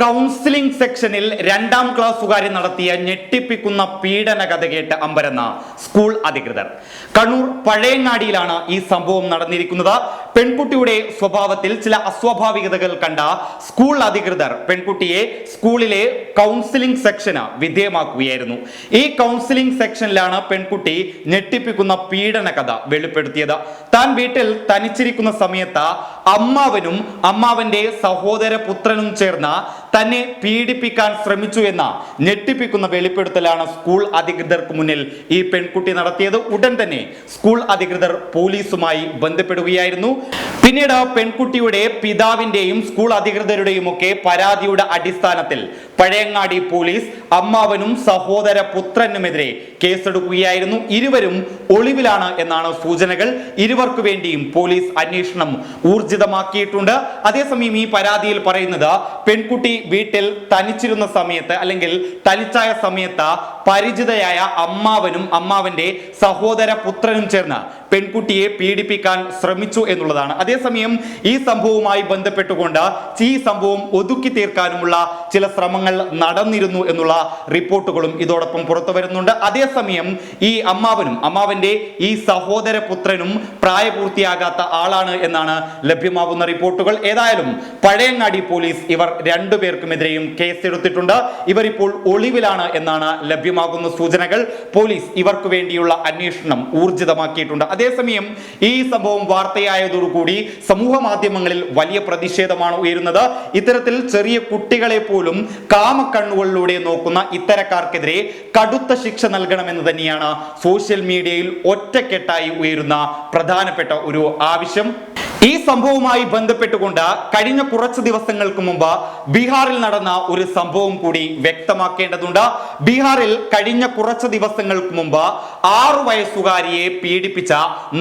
Counselling സെക്ഷനിൽ രണ്ടാം ക്ലാസ്സുകാരി നടത്തിയ ഞെട്ടിപ്പിക്കുന്ന പീഡന കഥ കേട്ട് അമ്പരന്ന സ്കൂൾ അധികൃതർ. കണ്ണൂർ പഴയങ്ങാടിയിലാണ് ഈ സംഭവം നടന്നിരിക്കുന്നത്. പെൺകുട്ടിയുടെ സ്വഭാവത്തിൽ ചില അസ്വാഭാവികതകൾ കണ്ട സ്കൂൾ അധികൃതർ പെൺകുട്ടിയെ സ്കൂളിലെ കൗൺസിലിംഗ് സെക്ഷന് വിധേയമാക്കുകയായിരുന്നു. ഈ കൗൺസിലിംഗ് സെക്ഷനിലാണ് പെൺകുട്ടി ഞെട്ടിപ്പിക്കുന്ന പീഡന കഥ വെളിപ്പെടുത്തിയത്. താൻ വീട്ടിൽ തനിച്ചിരിക്കുന്ന സമയത്ത് അമ്മാവനും അമ്മാവന്റെ സഹോദര പുത്രനും ചേർന്ന് തന്നെ പീഡിപ്പിക്കാൻ ശ്രമിച്ചു എന്ന ഞെട്ടിപ്പിക്കുന്ന വെളിപ്പെടുത്തലാണ് സ്കൂൾ അധികൃതർക്ക് മുന്നിൽ ഈ പെൺകുട്ടി നടത്തിയത്. ഉടൻ തന്നെ സ്കൂൾ അധികൃതർ പോലീസുമായി ബന്ധപ്പെടുകയായിരുന്നു. പിന്നീട് പെൺകുട്ടിയുടെ പിതാവിന്റെയും സ്കൂൾ അധികൃതരുടെയും ഒക്കെ പരാതിയുടെ അടിസ്ഥാനത്തിൽ പഴയങ്ങാടി പോലീസ് അമ്മാവനും സഹോദര പുത്രനുമെതിരെ കേസെടുക്കുകയായിരുന്നു. ഇരുവരും ഒളിവിലാണ് എന്നാണ് സൂചനകൾ. ഇരുവർക്കു വേണ്ടിയും പോലീസ് അന്വേഷണം ഊർജിതമാക്കിയിട്ടുണ്ട്. അതേസമയം ഈ പരാതിയിൽ പറയുന്നത് പെൺകുട്ടി വീട്ടിൽ തനിച്ചിരുന്ന സമയത്ത് അല്ലെങ്കിൽ തനിച്ചായ സമയത്ത് പരിചിതയായ അമ്മാവനും അമ്മാവന്റെ സഹോദര പുത്രനും ചേർന്ന് പെൺകുട്ടിയെ പീഡിപ്പിക്കാൻ ശ്രമിച്ചു എന്നുള്ളതാണ്. അതേസമയം ഈ സംഭവവുമായി ബന്ധപ്പെട്ടുകൊണ്ട് ഈ സംഭവം ഒതുക്കി തീർക്കാനുമുള്ള ചില ശ്രമങ്ങൾ നടന്നിരുന്നു എന്നുള്ള റിപ്പോർട്ടുകളും ഇതോടൊപ്പം പുറത്തു വരുന്നുണ്ട്. അതേസമയം ഈ അമ്മാവനും അമ്മാവന്റെ ഈ സഹോദര പുത്രനും പ്രായപൂർത്തിയാകാത്ത ആളാണ് എന്നാണ് ലഭ്യമാകുന്ന റിപ്പോർട്ടുകൾ. ഏതായാലും പഴയങ്ങാടി പോലീസ് ഇവർ രണ്ടുപേർക്കുമെതിരെയും കേസെടുത്തിട്ടുണ്ട്. ഇവരിപ്പോൾ ഒളിവിലാണ് എന്നാണ് ലഭ്യമാകുന്ന സൂചനകൾ പോലീസ് ഇവർക്ക് വേണ്ടിയുള്ള അന്വേഷണം ഊർജിതമാക്കിയിട്ടുണ്ട്. അതേസമയം ഈ സംഭവം വാർത്തയായതോടുകൂടി സമൂഹ മാധ്യമങ്ങളിൽ വലിയ പ്രതിഷേധമാണ് ഉയരുന്നത്. ഇത്തരത്തിൽ ചെറിയ കുട്ടികളെ പോലും കാമക്കണ്ണുകളിലൂടെ നോക്കുന്ന ഇത്തരക്കാർക്കെതിരെ കടുത്ത ശിക്ഷ നൽകണമെന്ന് തന്നെയാണ് സോഷ്യൽ മീഡിയയിൽ ഒറ്റക്കെട്ടായി ഉയരുന്ന പ്രധാനപ്പെട്ട ഒരു ആവശ്യം. ഈ സംഭവവുമായി ബന്ധപ്പെട്ടുകൊണ്ട് കഴിഞ്ഞ കുറച്ച് ദിവസങ്ങൾക്ക് മുമ്പ് ബീഹാറിൽ നടന്ന ഒരു സംഭവം കൂടി വ്യക്തമാക്കേണ്ടതുണ്ട്. ബീഹാറിൽ കഴിഞ്ഞ കുറച്ച് ദിവസങ്ങൾക്ക് മുമ്പ് ആറു വയസ്സുകാരിയെ പീഡിപ്പിച്ച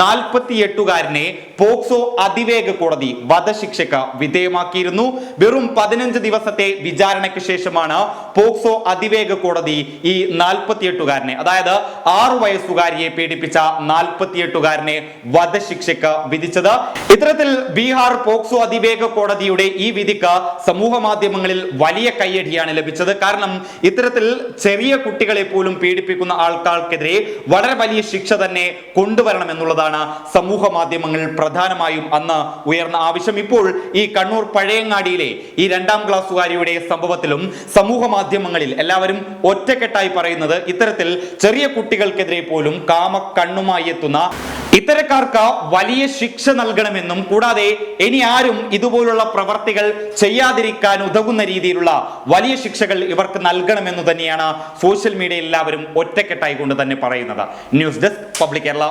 നാൽപ്പത്തിയെട്ടുകാരനെ പോക്സോ അതിവേഗ കോടതി വധശിക്ഷയ്ക്ക് വിധേയമാക്കിയിരുന്നു. വെറും പതിനഞ്ച് ദിവസത്തെ വിചാരണയ്ക്ക് ശേഷമാണ് പോക്സോ അതിവേഗ കോടതി ഈ നാൽപ്പത്തിയെട്ടുകാരനെ അതായത് ആറു വയസ്സുകാരിയെ പീഡിപ്പിച്ച നാൽപ്പത്തിയെട്ടുകാരനെ വധശിക്ഷയ്ക്ക് വിധിച്ചത്. ഇത്തരത്തിൽ ബീഹാർ പോക്സോ അതിവേഗ കോടതിയുടെ ഈ വിധിക്ക് സമൂഹ മാധ്യമങ്ങളിൽ വലിയ കയ്യടിയാണ് ലഭിച്ചത്. കാരണം ഇത്തരത്തിൽ ചെറിയ കുട്ടികളെ പോലും പീഡിപ്പിക്കുന്ന ആൾക്കാർക്കെതിരെ വളരെ വലിയ ശിക്ഷ തന്നെ കൊണ്ടുവരണം എന്നുള്ളതാണ് സമൂഹ മാധ്യമങ്ങളിൽ പ്രധാനമായും അന്ന് ഉയർന്ന ആവശ്യം. ഇപ്പോൾ ഈ കണ്ണൂർ പഴയങ്ങാടിയിലെ ഈ രണ്ടാം ക്ലാസ്സുകാരിയുടെ സംഭവത്തിലും സമൂഹ മാധ്യമങ്ങളിൽ എല്ലാവരും ഒറ്റക്കെട്ടായി പറയുന്നത് ഇത്തരത്തിൽ ചെറിയ കുട്ടികൾക്കെതിരെ പോലും കാമ കണ്ണുമായി എത്തുന്ന ഇത്തരക്കാർക്ക് വലിയ ശിക്ഷ നൽകണമെന്നും കൂടാതെ ഇനി ആരും ഇതുപോലുള്ള പ്രവർത്തികൾ ചെയ്യാതിരിക്കാൻ ഉതകുന്ന രീതിയിലുള്ള വലിയ ശിക്ഷകൾ ഇവർക്ക് നൽകണമെന്ന് തന്നെയാണ് സോഷ്യൽ മീഡിയ എല്ലാവരും ഒറ്റക്കെട്ടായി കൊണ്ട് തന്നെ പറയുന്നത്. News desk public Kerala.